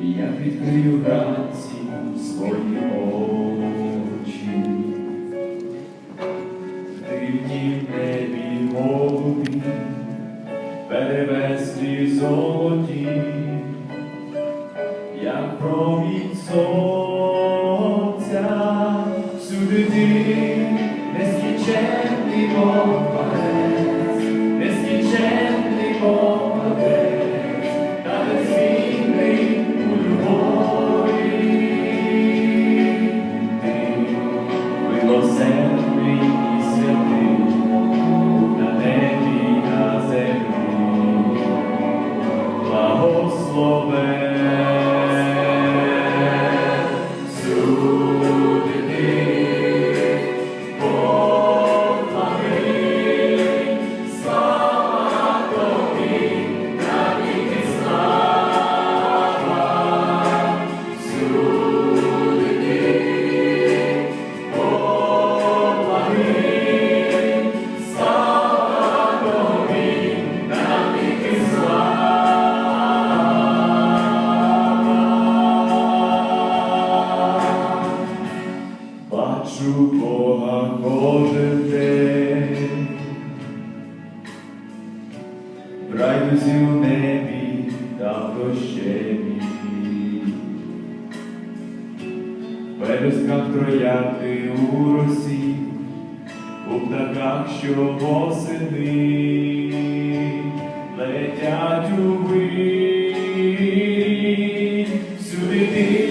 Я відкрию вранці свої очі, дивні небі голубі, перевезлі золоті, як промінь сонця всюди ти нескінченний Бог. В небі та в дощемі, в троянди у росі, у птахах, що восени летять у вирій. всюди ти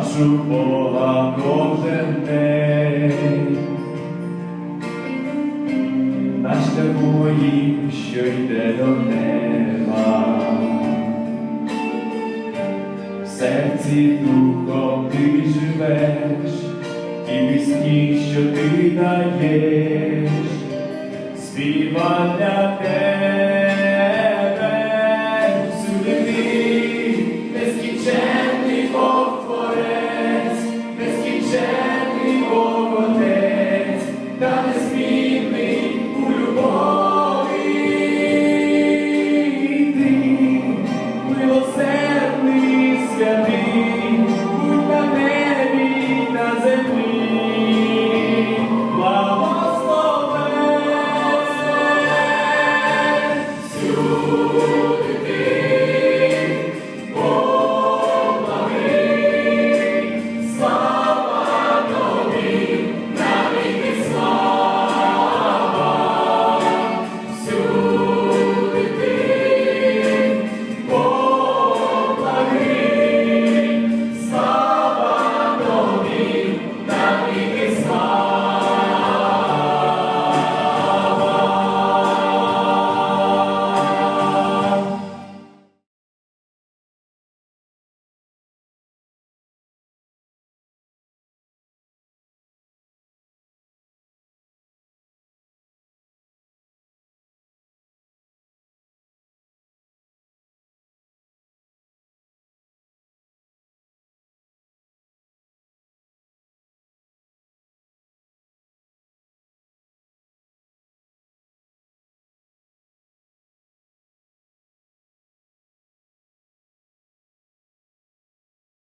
Бачу Бога кожен день, на шляху що йде до неба, в серці духом ти живеш, ті пісні, що ти даєш, співа для тебе.